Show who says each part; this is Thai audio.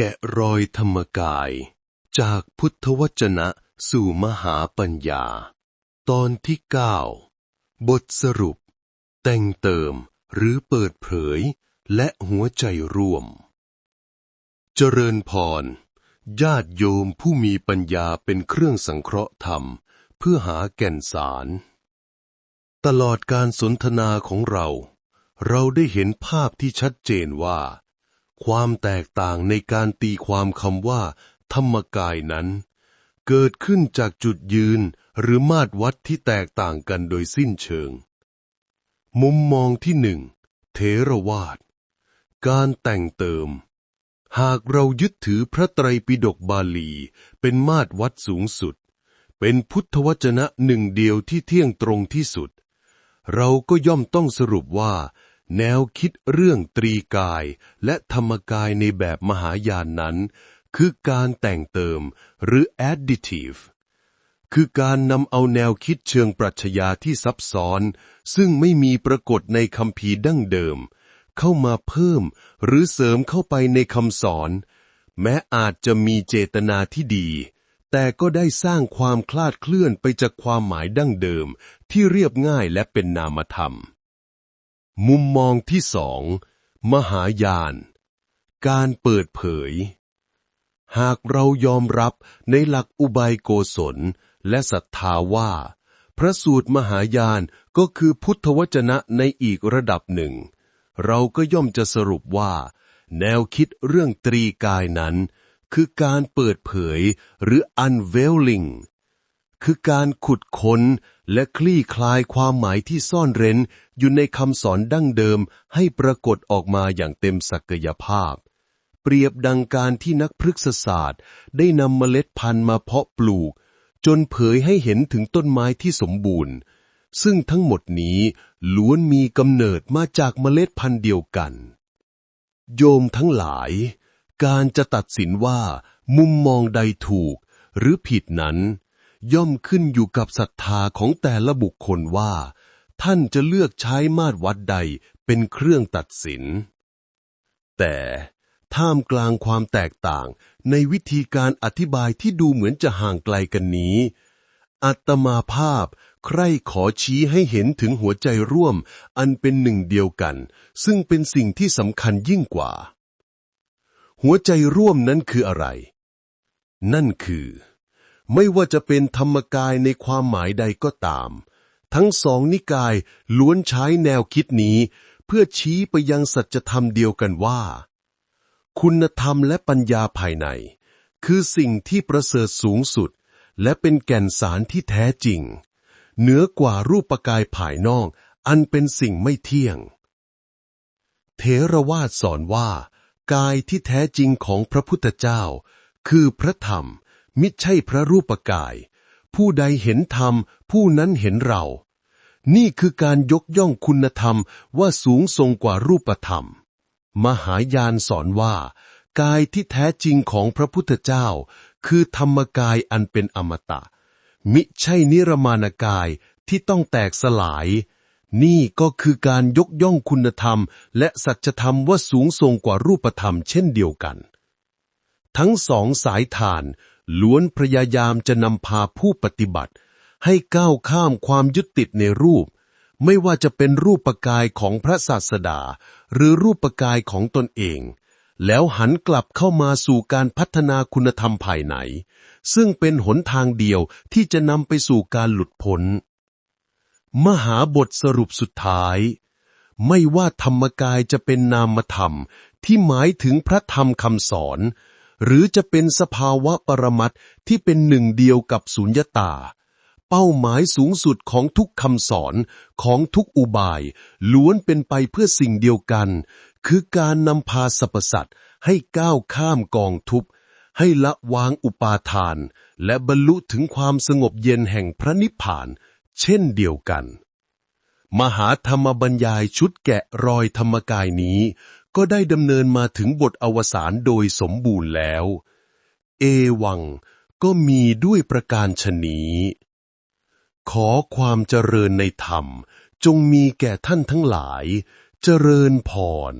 Speaker 1: แกะรอยธรรมกาย จากพุทธวจนะสู่มหาปัญญา ตอนที่เก้าบทสรุป แต่งเติมหรือเปิดเผย และหัวใจร่วม เจริญพร ญาติโยมผู้มีปัญญาเป็นเครื่องสังเคราะห์ธรรม เพื่อหาแก่นสาร ตลอดการสนทนาของเรา เราได้เห็นภาพที่ชัดเจนว่า ความแตกต่างในการตีความคำว่า ธรรมกายนั้น เกิดขึ้นจากจุดยืนหรือมาตรวัดที่แตกต่างกันโดยสิ้นเชิง มุมมองที่หนึ่งเทรวาทการแต่งเติม หากเรายึดถือพระไตรปิฎกบาลี เป็นมาตรวัดสูงสุด เป็นพุทธวจนะหนึ่งเดียวที่เที่ยงตรงที่สุด เราก็ย่อมต้องสรุปว่า แนวคิดเรื่องตรีกายและธรรมกายในแบบมหายานนั้น คือการแต่งเติมหรือ additive คือการนำเอาแนวคิดเชิงปรัชญาที่ซับซ้อน ซึ่งไม่มีปรากฏในคำพีดั้งเดิม เข้ามาเพิ่มหรือเสริมเข้าไปในคำสอน แม้อาจจะมีเจตนาที่ดี แต่ก็ได้สร้างความคลาดเคลื่อนไปจากความหมายดั้งเดิม ที่เรียบง่ายและเป็นนามธรรม มุมมองที่สอง มหายาน การเปิดเผย หากเรายอมรับในหลักอุบายโกศล และศรัทธาว่า พระสูตรมหายานก็คือพุทธวจนะในอีกระดับหนึ่ง เราก็ย่อมจะสรุปว่า แนวคิดเรื่องตรีกายนั้น คือการเปิดเผยหรือ unveiling คือการขุดค้นและคลี่คลายความหมายที่ซ่อนเร้นอยู่ในคำสอนดั้งเดิมให้ปรากฏออกมาอย่างเต็มศักยภาพ เปรียบดังการที่นักพฤกษศาสตร์ ได้นำเมล็ดพันธุ์มาเพาะปลูก จนเผยให้เห็นถึงต้นไม้ที่สมบูรณ์ ซึ่งทั้งหมดนี้ล้วนมีกำเนิดมาจากเมล็ดพันธุ์เดียวกัน โยมทั้งหลาย การจะตัดสินว่า มุมมองใดถูกหรือผิดนั้น ย่อมขึ้นอยู่กับศรัทธาของแต่ละบุคคลว่า ท่านจะเลือกใช้มาตรวัดใดเป็นเครื่องตัดสิน แต่ท่ามกลางความแตกต่างในวิธีการอธิบายที่ดูเหมือนจะห่างไกลกันนี้ อัตมาภาพใครขอชี้ให้เห็นถึงหัวใจร่วมอันเป็นหนึ่งเดียวกัน ซึ่งเป็นสิ่งที่สำคัญยิ่งกว่า หัวใจร่วมนั้นคืออะไร นั่นคือ ไม่ว่าจะเป็นธรรมกายในความหมายใดก็ตาม ทั้งสองนิกายล้วนใช้แนวคิดนี้ เพื่อชี้ไปยังสัจธรรมเดียวกันว่า คุณธรรมและปัญญาภายใน คือสิ่งที่ประเสริฐสูงสุด และเป็นแก่นสารที่แท้จริง เหนือกว่ารูปกายภายนอกอันเป็นสิ่งไม่เที่ยงเทรวาสสอนว่า กายที่แท้จริงของพระพุทธเจ้า คือพระธรรม มิใช่พระรูปกาย ผู้ใดเห็นธรรม ผู้นั้นเห็นเรา นี่คือการยกย่องคุณธรรมว่าสูงทรงกว่ารูปธรรม มหายานสอนว่า กายที่แท้จริงของพระพุทธเจ้า คือธรรมกายอันเป็นอมตะ มิใช่นิรมานกายที่ต้องแตกสลาย นี่ก็คือการยกย่องคุณธรรม และสัจธรรมว่าสูงทรงกว่ารูปธรรมเช่นเดียวกัน ทั้งสองสายทาน ล้วนพยายามจะนำพาผู้ปฏิบัติ ให้ก้าวข้ามความยึดติดในรูป ไม่ว่าจะเป็นรูปปกายของพระศาสดา หรือรูปกายของตนเอง แล้วหันกลับเข้ามาสู่การพัฒนาคุณธรรมภายใน ซึ่งเป็นหนทางเดียวที่จะนำไปสู่การหลุดพ้น มหาบทสรุปสุดท้าย ไม่ว่าธรรมกายจะเป็นนามธรรมที่หมายถึงพระธรรมคำสอน หรือจะเป็นสภาวะปรมัตถ์ที่เป็นหนึ่งเดียวกับสุญญตา เป้าหมายสูงสุดของทุกคำสอนของทุกอุบาย ล้วนเป็นไปเพื่อสิ่งเดียวกัน คือการนำพาสรรพสัตว์ให้ก้าวข้ามกองทุกข์ให้ละวางอุปาทาน และบรรลุถึงความสงบเย็นแห่งพระนิพพาน เช่นเดียวกัน มหาธรรมบรรยายชุดแกะรอยธรรมกายนี้ ก็ได้ดำเนินมาถึงบทอวสานโดยสมบูรณ์แล้ว เอวังก็มีด้วยประการชนีขอความเจริญในธรรมจงมีแก่ท่านทั้งหลาย เจริญพร